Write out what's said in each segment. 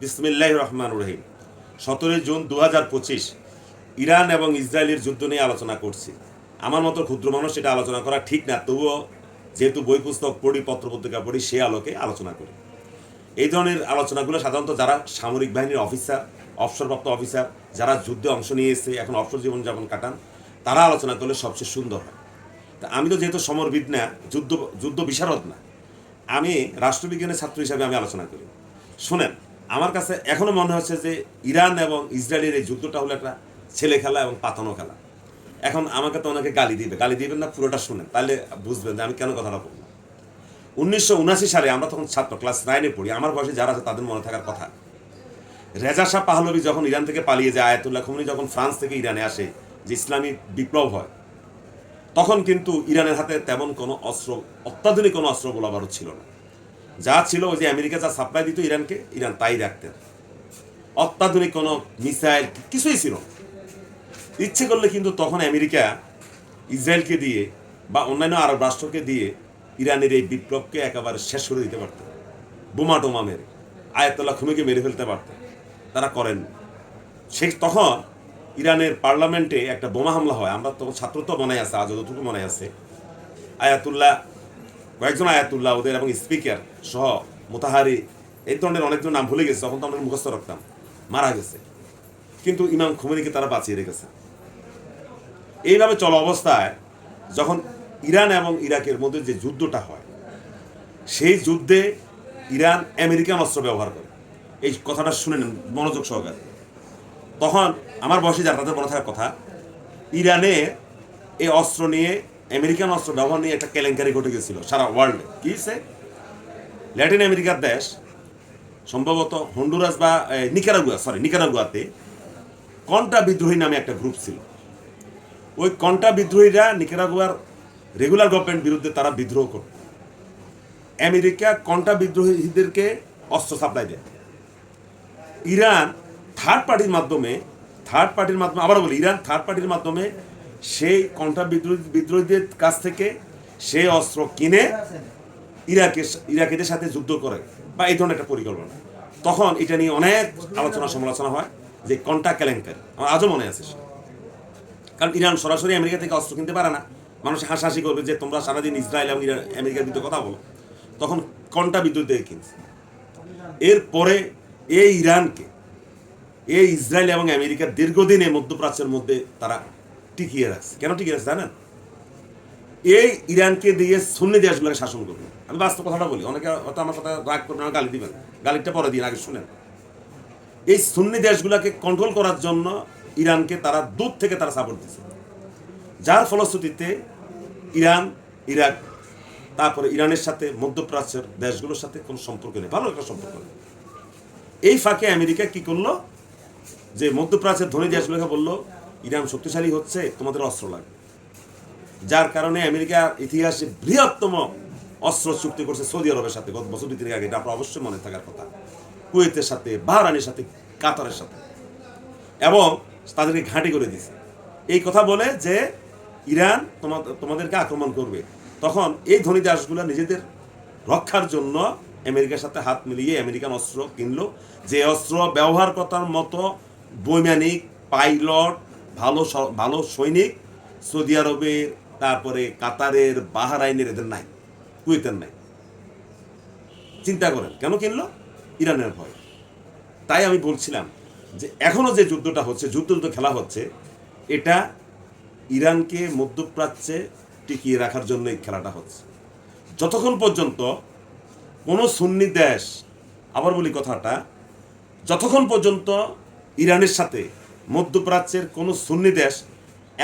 বিসমিল্লাহ রহমান রহিম। সতেরোই জুন দু ইরান এবং ইসরায়েলের যুদ্ধ নিয়ে আলোচনা করছি। আমার মতো ক্ষুদ্র মানুষ এটা আলোচনা করা ঠিক না, তবুও যেহেতু বই পুস্তক পড়ি, পত্রপত্রিকা পড়ি, সে আলোকে আলোচনা করি। এই ধরনের আলোচনাগুলো সাধারণত যারা সামরিক বাহিনীর অফিসার, অবসরপ্রাপ্ত অফিসার, যারা যুদ্ধে অংশ নিয়ে এসে এখন অবসর জীবনযাপন কাটান, তারা আলোচনা করলে সবচেয়ে সুন্দর হয়। তা আমি তো যেহেতু সমরবিদ না, যুদ্ধ যুদ্ধ বিশারদ না, আমি রাষ্ট্রবিজ্ঞানের ছাত্র হিসাবে আমি আলোচনা করি। শুনেন আমার কাছে এখনও মনে হচ্ছে যে ইরান এবং ইসরায়েলের এই যুদ্ধটা হলো একটা ছেলে খেলা এবং পাতানো খেলা। এখন আমাকে তো ওনাকে গালি দিবে। গালি দিবেন না, পুরোটা শুনেন। তাহলে বুঝবেন যে আমি কেন কথাটা বললাম। উনিশশো উনাশি সালে আমরা তখন ছাত্র, ক্লাস নাইনে পড়ি। আমার বয়সে যারা আছে তাদের মনে থাকার কথা। রেজা শাহ পাহলবি যখন ইরান থেকে পালিয়ে যায়, আয়াতুল্লাহ খমিনি যখন ফ্রান্স থেকে ইরানে আসে, যে ইসলামী বিপ্লব হয়, তখন কিন্তু ইরানের হাতে তেমন কোনো অস্ত্র, অত্যাধুনিক কোনো অস্ত্র গোলাবারও ছিল না। যা ছিল ওই যে আমেরিকা যা সাপ্লাই দিত ইরানকে, ইরান তাই রাখতেন। অত্যাধুনিক কোনো মিসাইল কিছুই ছিল ইচ্ছে করলে কিন্তু তখন আমেরিকা ইসরায়েলকে দিয়ে বা অন্যান্য আরব রাষ্ট্রকে দিয়ে ইরানের এই বিপ্লবকে একেবারে শেষ করে দিতে পারত। বোমা টোমা মেরে, আয়াতুল্লাহ খুমিকে মেরে ফেলতে পারত। তারা করেন সে তখন ইরানের পার্লামেন্টে একটা বোমা হামলা হয়। আমরা তখন ছাত্র তো মনে আছে, আজ যতটুকু মনে আছে। আয়াতুল্লাহ কয়েকজন আয়াতুল্লাহ ওদের এবং স্পিকার সহ মোতাহারি, এই ধরনের অনেকজন নাম ভুলে গেছে, তখন তো আমরা মুখস্থ রাখতাম। মারা গেছে। কিন্তু ইমাম খুমেনিকে তারা বাঁচিয়ে রেখেছে। এইভাবে চলা অবস্থায় যখন ইরান এবং ইরাকের মধ্যে যে যুদ্ধটা হয়, সেই যুদ্ধে ইরান আমেরিকান অস্ত্র ব্যবহার করে। এই কথাটা শুনে নেন, মনোযোগ সহকারে। তখন আমার বয়সে যারা, তাদের মনে থাকার কথা, ইরানে এই অস্ত্র নিয়ে আমেরিকান অস্ত্র ব্যবহার নিয়ে একটা কেলেঙ্কারি ঘটে গেছিল সারা ওয়ার্ল্ডে কি সে? ল্যাটিন আমেরিকার দেশ, সম্ভবত হন্ডুরাস বা নিকারাগুয়া সরি নিকারাগুয়াতে কন্টা বিদ্রোহী নামে একটা গ্রুপ ছিল। ওই কন্টা বিদ্রোহীরা নিকারাগুয়ার রেগুলার গভর্নমেন্ট বিরুদ্ধে তারা বিদ্রোহ করত। আমেরিকা কন্টা বিদ্রোহীদেরকে অস্ত্র সাপ্লাই দেয়। ইরান থার্ড পার্টির মাধ্যমে থার্ড পার্টির মাধ্যমে আবার বলি, ইরান থার্ড পার্টির মাধ্যমে সেই কন্টা বিদ্রোহী বিদ্রোহীদের কাছ থেকে সে অস্ত্র কিনে ইরাকের ইরাকিদের সাথে যুদ্ধ করে বা এই ধরনের একটা পরিকল্পনা। তখন এটা নিয়ে অনেক আলোচনা সমালোচনা হয় যে কন্টা কেলেঙ্কারি। আমার আজও মনে আছে। কারণ ইরান সরাসরি আমেরিকা থেকে অস্ত্র কিনতে পারে না। মানুষ হাসাহাসি করবে যে তোমরা সারাদিন ইসরায়েল এবং ইরান আমেরিকার বিরুদ্ধে কথা বলো। তখন কন্টা বিদ্যুৎ থেকে কিনছে। এরপরে এই ইরানকে, এই ইসরায়েল এবং আমেরিকার দীর্ঘদিন মধ্যপ্রাচ্যের মধ্যে তারা টিকিয়ে রাখছে। কেন টিকিয়ে রাখছে জানেন? এই ইরানকে দিয়ে সুন্নি দেশগুলোকে শাসন করবে। আমি বাস্তব কথাটা বলি, অনেকে হয়তো আমার কথা রাগ করবেন, আমার গালি দিবেন। গালিটা পরে দিন, আগে শুনেন। এই সুন্নি দেশগুলোকে কন্ট্রোল করার জন্য ইরানকে তারা দূর থেকে তারা সাপোর্ট দিচ্ছে যার ফলশ্রুতিতে ইরান, ইরাক, তারপরে ইরানের সাথে মধ্যপ্রাচ্যের দেশগুলোর সাথে কোনো সম্পর্ক নেই, ভালো একটা সম্পর্ক নেই। এই ফাঁকে আমেরিকা কি করল? যে মধ্যপ্রাচ্যের ধনী দেশগুলোকে বলল ইরান শক্তিশালী হচ্ছে, তোমাদের অস্ত্র লাগবে। যার কারণে আমেরিকার ইতিহাসে বৃহত্তম অস্ত্র চুক্তি করছে সৌদি আরবের সাথে, গত বছর দুই আগে, এটা আপনার অবশ্যই মনে থাকার কথা। কুয়েতের সাথে বাহরানের সাথে, কাতারের সাথে। এবং তাদেরকে ঘাঁটি করে দিছে এই কথা বলে যে ইরান তোমাদের তোমাদেরকে আক্রমণ করবে। তখন এই ধনী দেশগুলো নিজেদের রক্ষার জন্য আমেরিকার সাথে হাত মিলিয়ে আমেরিকান অস্ত্র কিনলো। যে অস্ত্র ব্যবহার করার মতো বৈমানিক, পাইলট ভালো ভালো সৈনিক সৌদি আরবের তারপরে কাতারের, বাহারাইনের এদের নাই, কুয়েতের নাই। চিন্তা করেন, কেন কিনলো? ইরানের ভয়। তাই আমি বলছিলাম যে, এখনও যে যুদ্ধটা হচ্ছে, যুদ্ধ যুদ্ধ খেলা হচ্ছে, এটা ইরানকে মধ্যপ্রাচ্যে টিকিয়ে রাখার জন্য এই খেলাটা হচ্ছে। যতক্ষণ পর্যন্ত কোনো সুন্নি দেশ, আবার বলি কথাটা, যতক্ষণ পর্যন্ত ইরানের সাথে মধ্যপ্রাচ্যের কোনো সুন্নি দেশ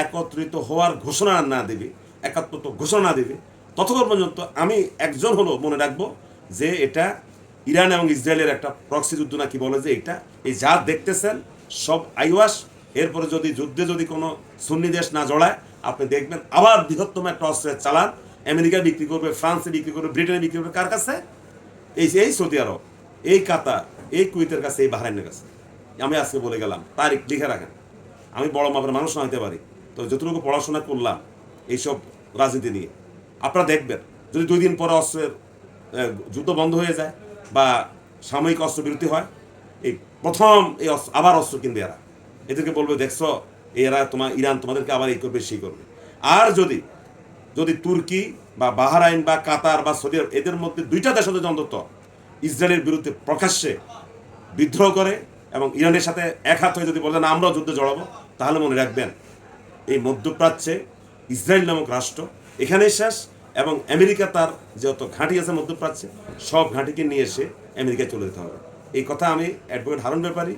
একত্রিত হওয়ার ঘোষণা না দেবে, একাত্মত ঘোষণা না দেবে। ততক্ষণ পর্যন্ত আমি একজন হলো মনে রাখব যে এটা ইরান এবং ইসরায়েলের একটা প্রক্সি যুদ্ধ নাকি বলে যে এটা, এই যা দেখতেছেন সব আইওয়াস, এরপরে যদি যুদ্ধে যদি কোনো সুন্নি দেশ না জড়ায়, আপনি দেখবেন আবার বৃহত্তম একটা অস্ত্রের চালান, আমেরিকা বিক্রি করবে, ফ্রান্সে বিক্রি করবে, ব্রিটেনে বিক্রি করবে, কার কাছে? এই এই সৌদি আরব, এই কাতার, এই কুইতের কাছে, এই বাহরাইনের কাছে। আমি আজকে বলে গেলাম, তারিখ লিখে রাখেন। আমি বড় মাপের মানুষ না হতে পারি। তো যতটুকু পড়াশোনা করলাম এইসব রাজনীতি নিয়ে, আপনারা দেখবেন, যদি দুই দিন পরে অস্ত্রের যুদ্ধ বন্ধ হয়ে যায় বা সাময়িক অস্ত্র বিরতি হয়, এই প্রথম এই অস্ত্র- আবার অস্ত্র কিনবে এরা। এদেরকে বলবে, দেখছ, এরা তোমার ইরান তোমাদেরকে আবার এই করবে, সেই করবে। আর যদি যদি তুর্কি বা বাহারাইন বা কাতার বা সৌদি এদের মধ্যে দুইটা দেশ অন্তত ইসরায়েলের বিরুদ্ধে প্রকাশ্যে বিদ্রোহ করে এবং ইরানের সাথে এক হাত হয়ে যদি বলেন আমরাও যুদ্ধে জড়াবো, তাহলে মনে রাখবেন, এই মধ্যপ্রাচ্যে ইসরায়েল নামক রাষ্ট্র এখানেই শেষ এবং আমেরিকা তার যত ঘাঁটি আছে মধ্যপ্রাচ্যে, সব ঘাঁটিকে নিয়ে এসে আমেরিকায় চলে যেতে হবে। এই কথা আমি অ্যাডভোকেট হারুন ব্যাপারী